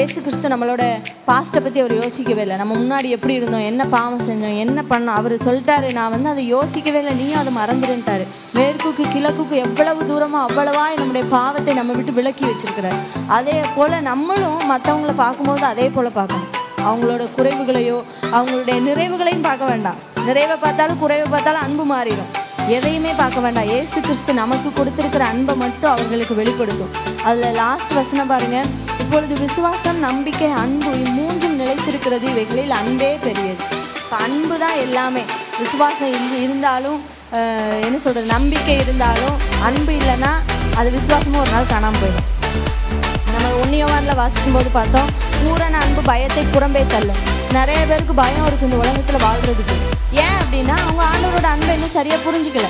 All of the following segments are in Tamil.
ஏசு கிறிஸ்து நம்மளோட பாஸ்ட்டை பற்றி அவர் யோசிக்கவே இல்லை. நம்ம முன்னாடி எப்படி இருந்தோம் என்ன பாவம் செஞ்சோம் என்ன பண்ணோம் அவர் சொல்லிட்டாரு நான் வந்து அதை யோசிக்கவே இல்லை நீயும் அதை மறந்துருன்ட்டாரு. மேற்குக்கு கிழக்குக்கு எவ்வளவு தூரமோ அவ்வளவா நம்முடைய பாவத்தை நம்ம விட்டு விலக்கி வச்சிருக்கிறார். அதே போல் நம்மளும் மற்றவங்கள பார்க்கும்போது அதே போல் பார்க்கணும். அவங்களோட குறைவுகளையோ அவங்களுடைய நிறைவுகளையும் பார்க்க வேண்டாம். நிறைவை பார்த்தாலும் குறைவை பார்த்தாலும் அன்பு மாறிடும். எதையுமே பார்க்க வேண்டாம். ஏசு கிறிஸ்து நமக்கு கொடுத்துருக்கிற அன்பை மட்டும் அவர்களுக்கு வெளிப்படுத்தும். அதில் லாஸ்ட் வசனம் பாருங்கள் இப்பொழுது விசுவாசம் நம்பிக்கை அன்பு இம்மூன்றும் நிலைத்திருக்கிறது. இவைகளில் அன்பே பெரியது. இப்போ அன்பு தான் எல்லாமே. விசுவாசம் இரு இருந்தாலும் என்ன சொல்கிறது நம்பிக்கை இருந்தாலும் அன்பு இல்லைன்னா அது விசுவாசமும் ஒரு நாள் காணாமல் போயிடும். நம்ம ஒன்னியவானில் வாசிக்கும் போது பார்த்தோம் பூரண அன்பு பயத்தை புறம்பே தள்ளும் நிறைய பேருக்கு பயம் இருக்குது இந்த உலகத்தில் வாழ்கிறதுக்கு ஏன் அப்படின்னா அவங்க ஆண்டவரோட அன்பை இன்னும் சரியாக புரிஞ்சுக்கல.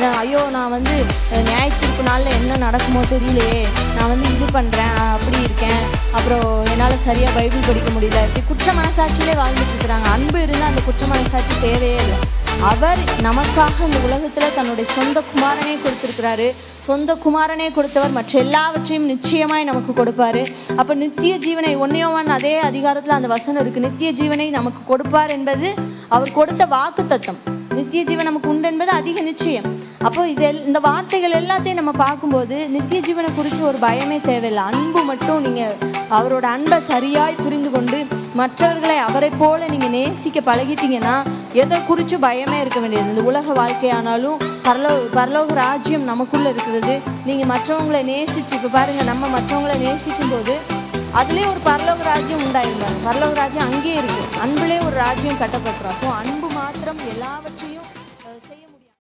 நான் ஐயோ நான் வந்து அஹ், நியாய தீர்ப்பு நாளில் என்ன நடக்குமோ தெரியலையே. நான் வந்து இது பண்ணுறேன் அப்படி இருக்கேன். அப்புறம் என்னால் சரியாக பைபிள் படிக்க முடியல. இப்படி குற்ற மனசாட்சியிலே வாழ்ந்துட்டு இருக்கிறாங்க. அன்பு இருந்தால் அந்த குற்ற மனசாட்சி தேவையே இல்லை. அவர் நமக்காக இந்த உலகத்தில் தன்னுடைய சொந்த குமாரனே கொடுத்துருக்கிறாரு. சொந்த குமாரனே கொடுத்தவர் மற்ற எல்லாவற்றையும் நிச்சயமாய் நமக்கு கொடுப்பாரு. அப்போ நித்திய ஜீவனை ஒன்னியோவான் அதே அதிகாரத்தில் அந்த வசனம் இருக்குது நித்திய ஜீவனை நமக்கு கொடுப்பார் என்பது அவர் கொடுத்த வாக்கு தத்தம். நித்திய ஜீவன் நமக்கு உண்டு என்பது அதிக நிச்சயம். அப்போ இது இந்த வார்த்தைகள் எல்லாத்தையும் நம்ம பார்க்கும்போது நித்திய ஜீவனை குறித்து ஒரு பயமே தேவையில்லை. அன்பு மட்டும் நீங்கள் அவரோட அன்பை சரியாய் புரிந்து கொண்டு மற்றவர்களை அவரை போல நீங்கள் நேசிக்க பழகிட்டீங்கன்னா எதை குறித்து பயமே இருக்க வேண்டியது? இந்த உலக வாழ்க்கையானாலும் பரலோ பரலோக ராஜ்யம் நமக்குள்ளே இருக்கிறது. நீங்கள் மற்றவங்களை நேசிச்சு இப்போ பாருங்கள் நம்ம மற்றவங்களை நேசிக்கும் போது அதுலேயே ஒரு பரலோக ராஜ்யம் உண்டாயிருந்தாங்க பரலோக ராஜ்யம் அங்கேயே இருக்குது அன்புலேயே ஒரு ராஜ்யம் கட்டப்பட்டுரும் அப்போ அன்பு மாத்திரம் எல்லாவற்றையும்